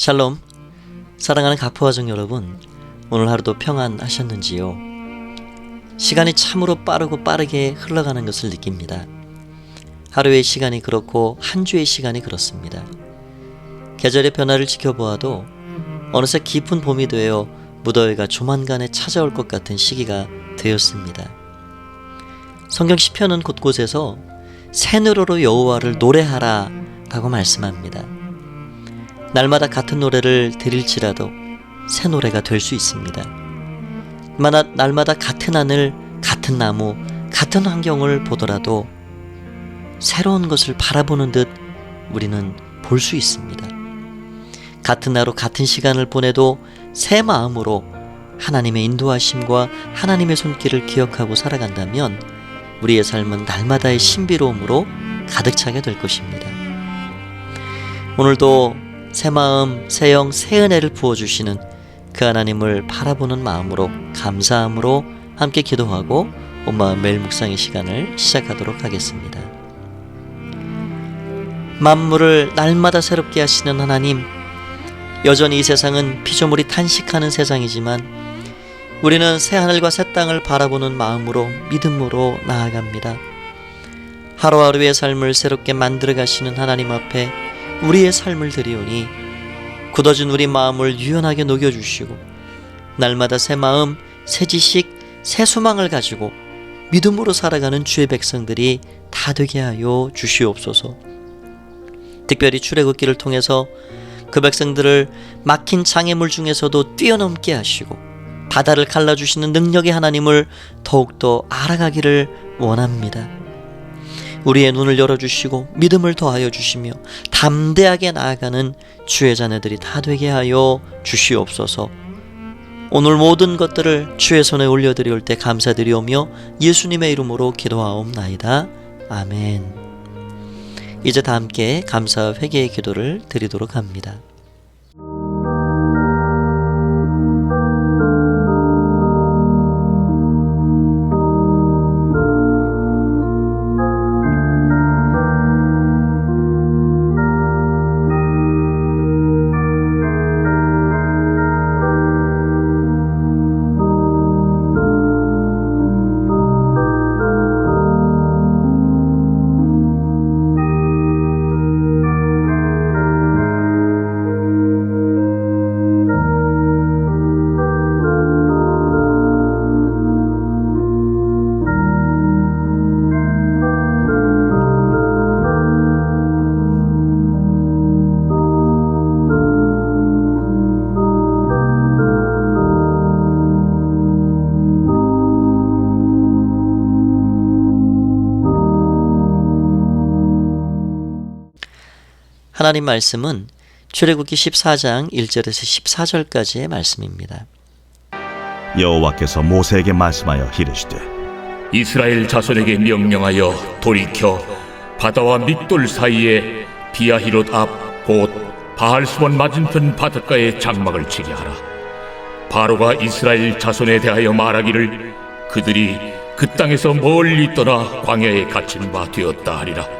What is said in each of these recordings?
샬롬, 사랑하는 가포화정 여러분, 오늘 하루도 평안하셨는지요? 시간이 참으로 빠르고 빠르게 흘러가는 것을 느낍니다. 하루의 시간이 그렇고 한 주의 시간이 그렇습니다. 계절의 변화를 지켜보아도 어느새 깊은 봄이 되어 무더위가 조만간에 찾아올 것 같은 시기가 되었습니다. 성경 시편은 곳곳에서 새누로로 여호와를 노래하라 라고 말씀합니다. 날마다 같은 노래를 드릴지라도 새 노래가 될 수 있습니다. 마나 날마다 같은 하늘, 같은 나무, 같은 환경을 보더라도 새로운 것을 바라보는 듯 우리는 볼 수 있습니다. 같은 하루 같은 시간을 보내도 새 마음으로 하나님의 인도하심과 하나님의 손길을 기억하고 살아간다면 우리의 삶은 날마다의 신비로움으로 가득 차게 될 것입니다. 오늘도 새 마음, 새 영, 새 은혜를 부어주시는 그 하나님을 바라보는 마음으로 감사함으로 함께 기도하고 온 마음 매일 묵상의 시간을 시작하도록 하겠습니다. 만물을 날마다 새롭게 하시는 하나님, 여전히 이 세상은 피조물이 탄식하는 세상이지만 우리는 새 하늘과 새 땅을 바라보는 마음으로 믿음으로 나아갑니다. 하루하루의 삶을 새롭게 만들어 가시는 하나님 앞에 우리의 삶을 드리오니 굳어진 우리 마음을 유연하게 녹여주시고 날마다 새 마음, 새 지식, 새 소망을 가지고 믿음으로 살아가는 주의 백성들이 다 되게 하여 주시옵소서. 특별히 출애굽기를 통해서 그 백성들을 막힌 장애물 중에서도 뛰어넘게 하시고 바다를 갈라주시는 능력의 하나님을 더욱더 알아가기를 원합니다. 우리의 눈을 열어주시고 믿음을 더하여 주시며 담대하게 나아가는 주의 자녀들이 다 되게 하여 주시옵소서. 오늘 모든 것들을 주의 손에 올려드리올 때 감사드리오며 예수님의 이름으로 기도하옵나이다. 아멘. 이제 다 함께 감사와 회개의 기도를 드리도록 합니다. 하나님 말씀은 출애굽기 14장 1절에서 14절까지의 말씀입니다. 여호와께서 모세에게 말씀하여 이르시되 이스라엘 자손에게 명령하여 돌이켜 바다와 밑돌 사이에 비아히롯 앞 곧 바알스본 맞은편 바닷가에 장막을 치게 하라. 바로가 이스라엘 자손에 대하여 말하기를 그들이 그 땅에서 멀리 떠나 광야에 갇힌 바 되었다 하리라.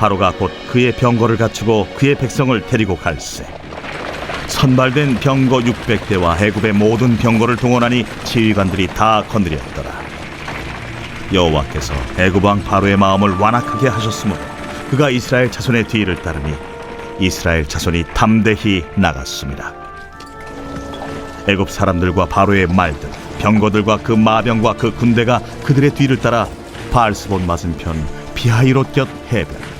바로가 곧 그의 병거를 갖추고 그의 백성을 데리고 갈세 선발된 병거 600대와 애굽의 모든 병거를 동원하니 지휘관들이 다 건드렸더라. 여호와께서 애굽 왕 바로의 마음을 완악하게 하셨으므로 그가 이스라엘 자손의 뒤를 따르니 이스라엘 자손이 담대히 나갔습니다. 애굽 사람들과 바로의 말들 병거들과 그 마병과 그 군대가 그들의 뒤를 따라 바알스본 맞은편 비하이롯 곁 해변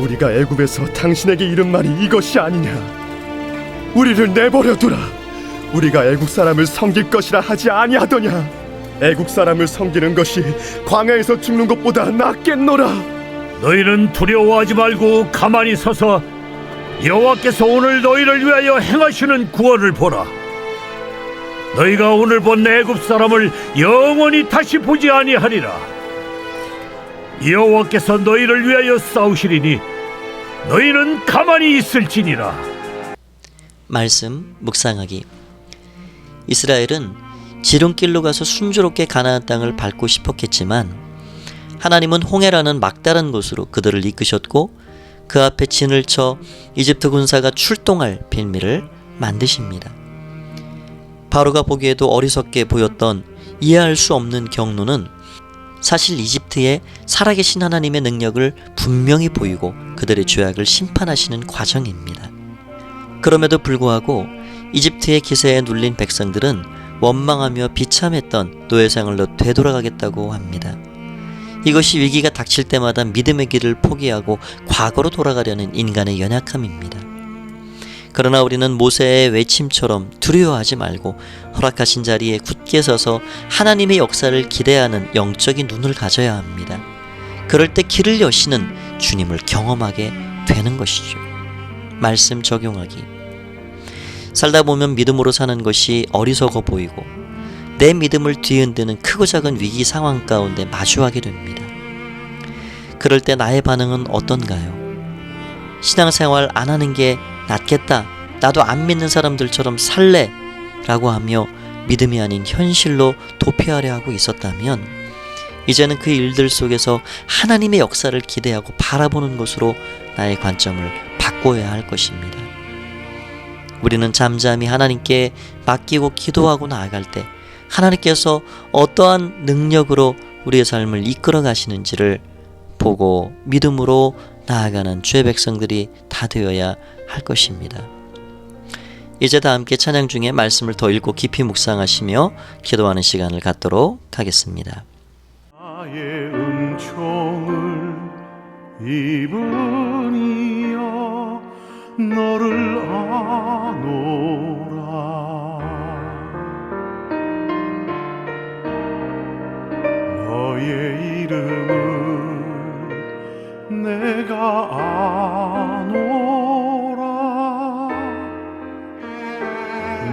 우리가 애굽에서 당신에게 이른 말이 이것이 아니냐 우리를 내버려 두라 우리가 애국 사람을 섬길 것이라 하지 아니하더냐 애국 사람을 섬기는 것이 광야에서 죽는 것보다 낫겠노라 너희는 두려워하지 말고 가만히 서서 여호와께서 오늘 너희를 위하여 행하시는 구원을 보라. 너희가 오늘 본 애굽 사람을 영원히 다시 보지 아니하리라. 여호와께서 너희를 위하여 싸우시리니 너희는 가만히 있을지니라. 말씀 묵상하기 이스라엘은 지름길로 가서 순조롭게 가나안 땅을 밟고 싶었겠지만 하나님은 홍해라는 막다른 곳으로 그들을 이끄셨고 그 앞에 진을 쳐 이집트 군사가 출동할 빌미를 만드십니다. 바로가 보기에도 어리석게 보였던 이해할 수 없는 경로는 사실 이집트에 살아계신 하나님의 능력을 분명히 보이고 그들의 죄악을 심판하시는 과정입니다. 그럼에도 불구하고 이집트의 기세에 눌린 백성들은 원망하며 비참했던 노예생활로 되돌아가겠다고 합니다. 이것이 위기가 닥칠 때마다 믿음의 길을 포기하고 과거로 돌아가려는 인간의 연약함입니다. 그러나 우리는 모세의 외침처럼 두려워하지 말고 허락하신 자리에 굳게 서서 하나님의 역사를 기대하는 영적인 눈을 가져야 합니다. 그럴 때 길을 여시는 주님을 경험하게 되는 것이죠. 말씀 적용하기. 살다 보면 믿음으로 사는 것이 어리석어 보이고 내 믿음을 뒤흔드는 크고 작은 위기 상황 가운데 마주하게 됩니다. 그럴 때 나의 반응은 어떤가요? 신앙생활 안 하는 게 낫겠다. 나도 안 믿는 사람들처럼 살래. 라고 하며 믿음이 아닌 현실로 도피하려 하고 있었다면 이제는 그 일들 속에서 하나님의 역사를 기대하고 바라보는 것으로 나의 관점을 바꿔야 할 것입니다. 우리는 잠잠히 하나님께 맡기고 기도하고 나아갈 때 하나님께서 어떠한 능력으로 우리의 삶을 이끌어 가시는지를 보고 믿음으로 나아가는 주의 백성들이 다 되어야 할 것입니다. 이제 다 함께 찬양 중에 말씀을 더 읽고 깊이 묵상하시며 기도하는 시간을 갖도록 하겠습니다. 입으니여 너를 아노라 너의 이름을 내가 아노라.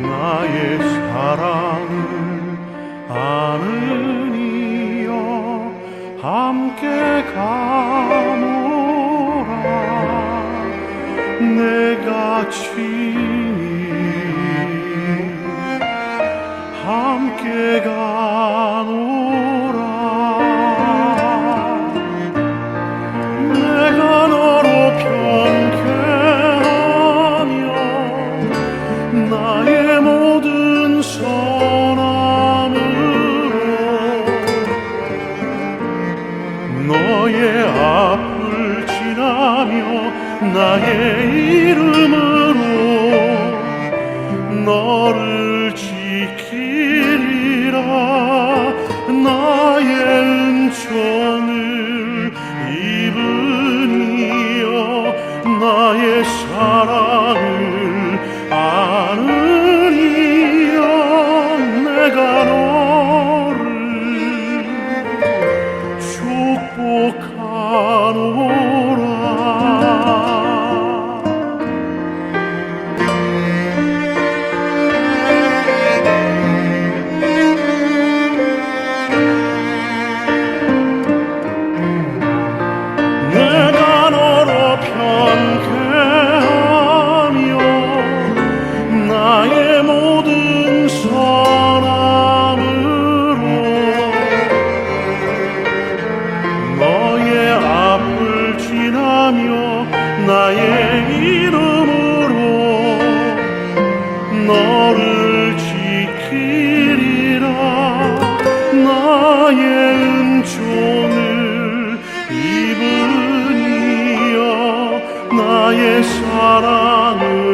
나의 사랑을 아느니여 함께 가노라. 내가 친 너의 앞을 지나며 나의 이름으로 너를 나의 사랑을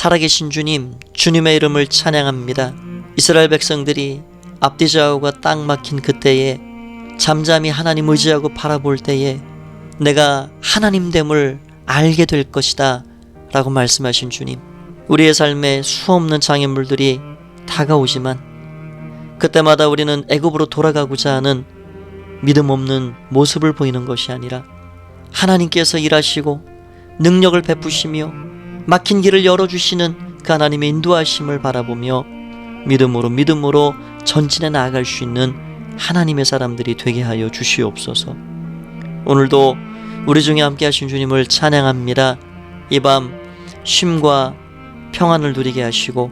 살아계신 주님, 주님의 이름을 찬양합니다. 이스라엘 백성들이 좌우가 딱 막힌 그때에 잠잠히 하나님 의지하고 바라볼 때에 내가 하나님됨을 알게 될 것이다 라고 말씀하신 주님. 우리의 삶에 수없는 장애물들이 다가오지만 그때마다 우리는 애굽으로 돌아가고자 하는 믿음 없는 모습을 보이는 것이 아니라 하나님께서 일하시고 능력을 베푸시며 막힌 길을 열어주시는 그 하나님의 인도하심을 바라보며 믿음으로 믿음으로 전진해 나아갈 수 있는 하나님의 사람들이 되게 하여 주시옵소서. 오늘도 우리 중에 함께 하신 주님을 찬양합니다. 이 밤 쉼과 평안을 누리게 하시고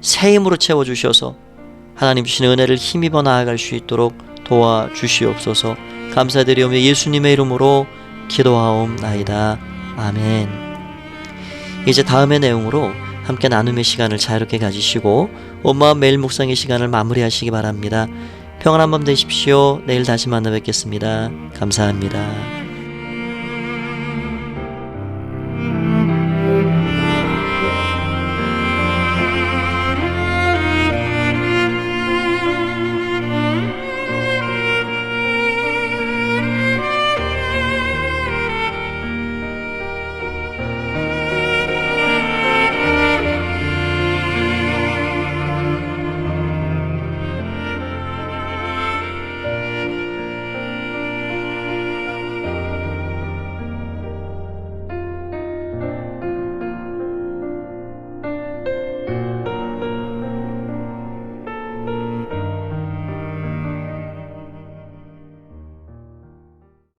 새 힘으로 채워 주셔서 하나님 주신 은혜를 힘입어 나아갈 수 있도록 도와 주시옵소서. 감사드리오며 예수님의 이름으로 기도하옵나이다. 아멘. 이제 다음의 내용으로 함께 나눔의 시간을 자유롭게 가지시고 온마음 매일 묵상의 시간을 마무리하시기 바랍니다. 평안한 밤 되십시오. 내일 다시 만나 뵙겠습니다. 감사합니다.